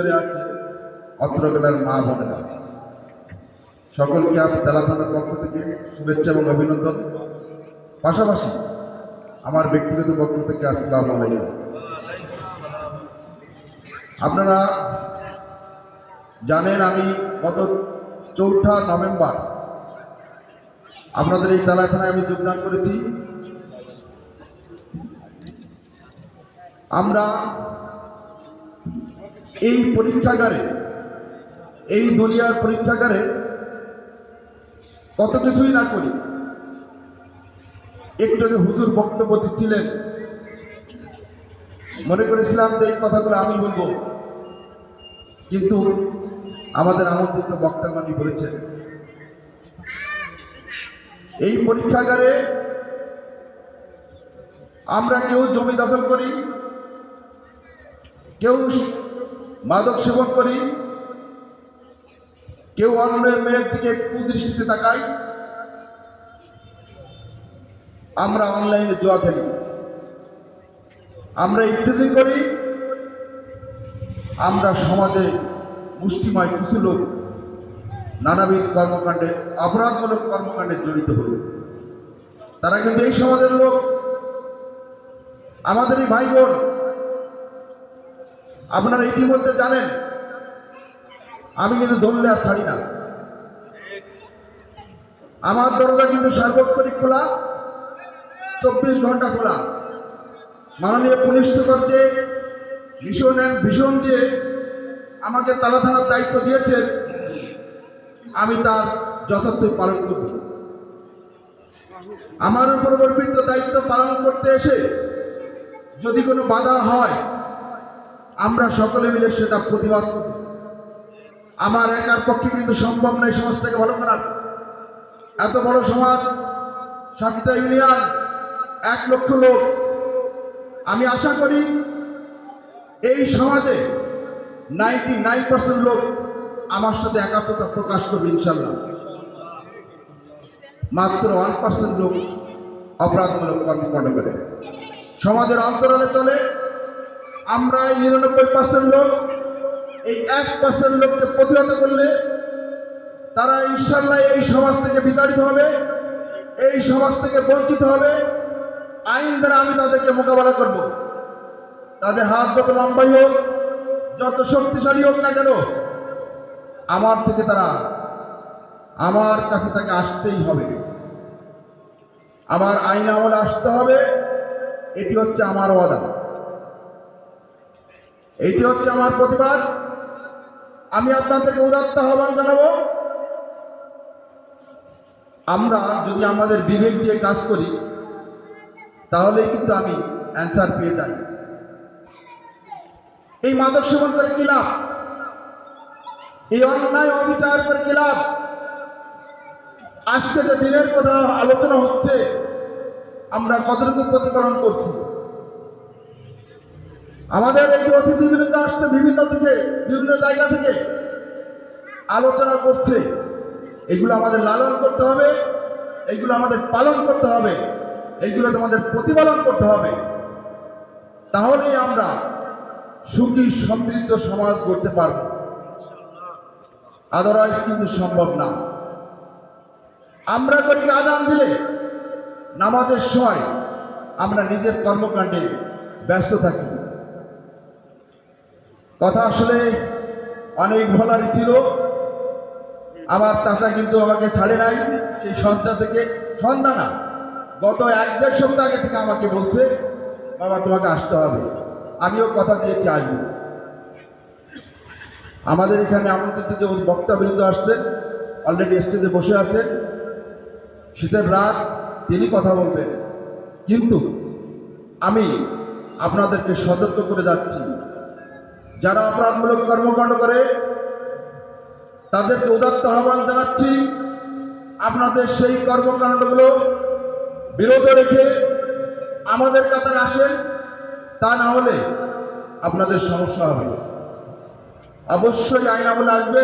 পরিসরে আছে, অত্র জেলার মা বোনেরা। সকলকে তেলা থানার পক্ষ থেকে শুভেচ্ছা এবং অভিনন্দন। পাশাপাশি আমার ব্যক্তিগত পক্ষ থেকে আসসালাম আলাইকুম। আপনারা জানেন আমি গত চৌঠা নভেম্বর আপনাদের এই তালা থানায় আমি যোগদান করেছি। আমরা এই পরীক্ষাগারে, এই দুনিয়ার পরীক্ষাগারে কত কিছুই না করি। একটু আগে হুজুর বক্তব্য দিচ্ছিলেন। মনে করেছিলাম যে এই কথাগুলো আমি বলব। কিন্তু আমাদের আমন্ত্রিত বক্তাগণই বলেছেন, এই পরীক্ষাগারে আমরা কেউ জমি দখল করি, কেউ মাদক সেবন করি। কেউ অন্যের মেয়ের দিকে কুদৃষ্টিতে তাকাই আমরা অনলাইনে জোয়া খেলি। আমরা ইফটিজিং করি। আমরা সমাজে মুষ্টিময় কিছু লোক নানাবিধ কর্মকাণ্ডে, অপরাধমূলক কর্মকাণ্ডে জড়িত হই। তারা কিন্তু এই সমাজের লোক। আমাদেরই ভাই বোন। আপনারা ইতিমধ্যে জানেন, আমি কিন্তু ধরলে আর ছাড়ি না। আমার দরজা কিন্তু সার্বক্ষণিক খোলা, চব্বিশ ঘণ্টা খোলা। মাননীয় পুলিশ সুপার যে ভীষণ অ্যান্ড ভীষণ দিয়ে আমাকে তালা থানার দায়িত্ব দিয়েছেন। আমি তার যথার্থই পালন করব। আমার উপর দায়িত্ব পালন করতে এসে যদি কোনো বাধা হয় আমরা সকলে মিলে সেটা প্রতিবাদ করব। আমার একার পক্ষে কিন্তু সম্ভব নয় সমাজটাকে ভালো করার। এত বড় সমাজ সাতটা ইউনিয়ন, এক লক্ষ লোক। আমি আশা করি এই সমাজে নাইনটি নাইন পার্সেন্ট লোক আমার সাথে একাত্মতা প্রকাশ করবে ইনশাল্লাহ মাত্র ওয়ান পার্সেন্ট লোক অপরাধমূলক কর্মকাণ্ড করে। সমাজের অন্তরালে চলে আমরা এই নিরানব্বই পার্সেন্ট লোক, এই এক পার্সেন্ট লোককে প্রতিহত করলে তারা ইনশাল্লাহ এই সমাজ থেকে বিতাড়িত হবে, এই সমাজ থেকে বঞ্চিত হবে। আইন দ্বারা আমি তাদেরকে মোকাবেলা করব। তাদের হাত যত লম্বাই হোক, যত শক্তিশালী হোক না কেন, আমার থেকে তারা, আমার কাছে তাকে আসতেই হবে। আমার আইন আমলে আসতে হবে, এটি হচ্ছে আমার ওয়াদা। এটি হচ্ছে আমার প্রতিবাদ। আমি আপনাদেরকে উদাত্ত আহ্বান জানাব। আমরা যদি আমাদের বিবেক দিয়ে কাজ করি, তাহলেই কিন্তু আমি অ্যান্সার পেয়ে যাই। এই মাদক সেবন করে কি লাভ? এই অন্যায় অবিচার করে কি লাভ? আজকে যে দিনের কথা আলোচনা হচ্ছে, আমরা কতটুকু প্রতিপালন করছি? আমাদের এই যে অতিথি বিরুদ্ধে আসছে বিভিন্ন দিকে, বিভিন্ন জায়গা থেকে, আলোচনা করছে। এগুলো আমাদের লালন করতে হবে এইগুলো আমাদের পালন করতে হবে এইগুলো তোমাদের প্রতিপালন করতে হবে। তাহলেই আমরা সুখী, সমৃদ্ধ সমাজ গড়তে পারব। আদারওয়াইজ কিন্তু সম্ভব না। আমরা করি কি আজান দিলে? নামাজের সময় আমরা নিজের কর্মকাণ্ডে ব্যস্ত থাকি। কথা আসলে অনেক বলারই ছিল। আমার চাচা কিন্তু আমাকে ছাড়ে নাই, সেই সন্ধ্যা থেকে। সন্ধ্যা না, গত এক দেড় সপ্তাহ আগে থেকে আমাকে বলছে, বাবা, তোমাকে আসতে হবে। আমিও কথা দিয়েছি আসব আমাদের এখানে আমন্ত্রিত যে বক্তাবৃন্দ আসছেন অলরেডি স্টেজে বসে আছেন। শীতের রাত, তিনি কথা বলবেন। কিন্তু আমি আপনাদেরকে সতর্ক করে যাচ্ছি। যারা অপরাধমূলক কর্মকাণ্ড করে, তাদেরকে উদাত্ত আহ্বান জানাচ্ছি। আপনাদের সেই কর্মকাণ্ডগুলো বিরত রেখে আমাদের কাতারে আসেন, তা না হলে আপনাদের সমস্যা হবে। অবশ্যই আইন আমলে আসবেন।